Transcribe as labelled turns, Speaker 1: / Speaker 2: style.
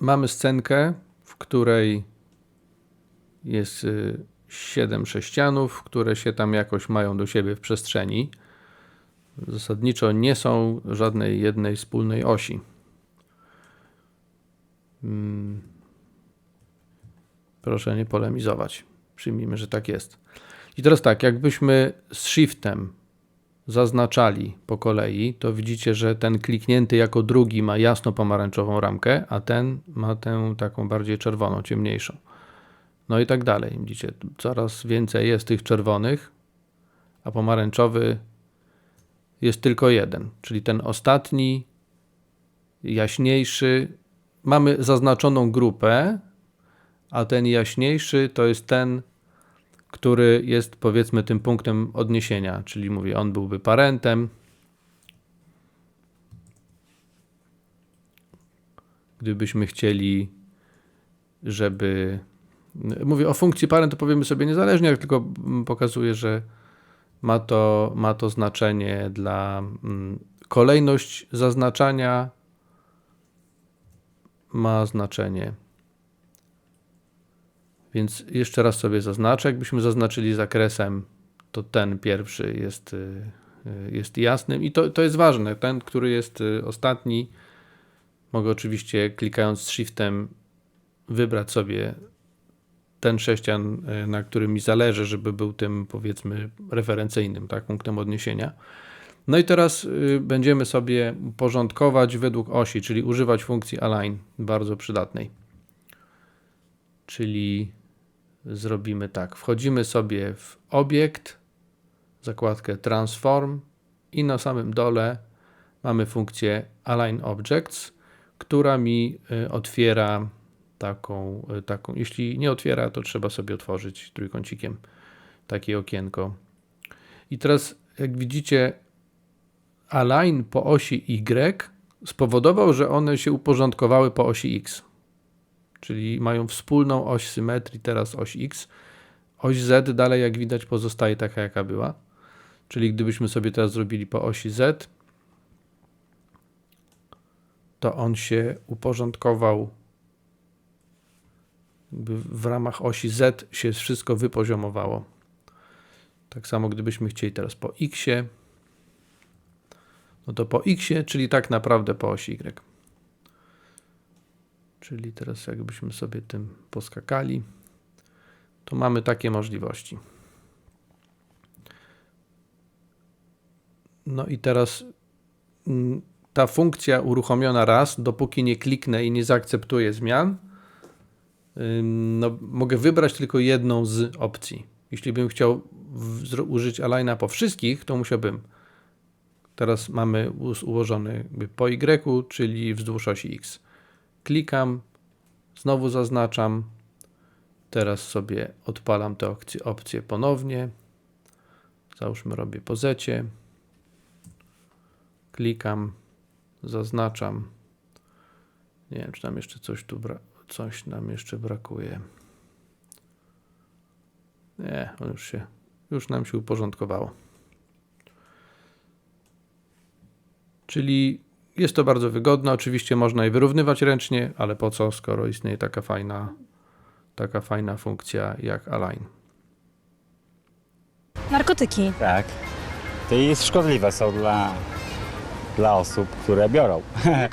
Speaker 1: mamy scenkę, w której jest y, siedem sześcianów, które się tam jakoś mają do siebie w przestrzeni. Zasadniczo nie są żadnej jednej wspólnej osi. Mm. Proszę nie polemizować. Przyjmijmy, że tak jest. I teraz tak, jakbyśmy z shiftem zaznaczali po kolei, to widzicie, że ten kliknięty jako drugi ma jasno pomarańczową ramkę, a ten ma tę taką bardziej czerwoną, ciemniejszą. No i tak dalej. Widzicie, coraz więcej jest tych czerwonych, a pomarańczowy jest tylko jeden, czyli ten ostatni, jaśniejszy. Mamy zaznaczoną grupę, a ten jaśniejszy to jest ten, który jest powiedzmy tym punktem odniesienia, czyli mówię, on byłby parentem. Gdybyśmy chcieli, żeby. Mówię o funkcji parent, to powiemy sobie niezależnie, jak tylko pokazuję, że ma to, ma to znaczenie dla mm, kolejność zaznaczania ma znaczenie. Więc jeszcze raz sobie zaznaczę. Jakbyśmy zaznaczyli zakresem, to ten pierwszy jest, y, y, jest jasnym i to, to jest ważne. Ten, który jest y, ostatni, mogę oczywiście klikając shiftem wybrać sobie ten sześcian, na którym mi zależy, żeby był tym powiedzmy referencyjnym, tak, punktem odniesienia. No i teraz będziemy sobie porządkować według osi, czyli używać funkcji align, bardzo przydatnej. Czyli zrobimy tak. Wchodzimy sobie w obiekt, zakładkę transform i na samym dole mamy funkcję align objects, która mi y, otwiera taką, y, taką, jeśli nie otwiera, to trzeba sobie otworzyć trójkącikiem takie okienko. I teraz, jak widzicie, align po osi Y spowodował, że one się uporządkowały po osi X czyli mają wspólną oś symetrii, teraz oś X. Oś Z dalej, jak widać, pozostaje taka, jaka była. Czyli gdybyśmy sobie teraz zrobili po osi Z, to on się uporządkował w ramach osi Z się wszystko wypoziomowało. Tak samo gdybyśmy chcieli teraz po X, no to po X, czyli tak naprawdę po osi Y. Czyli teraz jakbyśmy sobie tym poskakali, to mamy takie możliwości. No i teraz mm, ta funkcja uruchomiona raz, dopóki nie kliknę i nie zaakceptuję zmian, no, mogę wybrać tylko jedną z opcji. Jeśli bym chciał użyć aligna po wszystkich, to musiałbym. Teraz mamy ułożony po Y, czyli wzdłuż osi X. Klikam, znowu zaznaczam. Teraz sobie odpalam te opcje, opcje ponownie. Załóżmy, robię po zecie. Klikam, zaznaczam. Nie wiem, czy nam jeszcze coś tu coś nam jeszcze brakuje. Nie, on już się, już nam się uporządkowało. Czyli jest to bardzo wygodne. Oczywiście można je wyrównywać ręcznie, ale po co, skoro istnieje taka fajna, taka fajna funkcja jak align.
Speaker 2: Narkotyki.
Speaker 3: Tak. To jest szkodliwe są dla, dla osób, które biorą.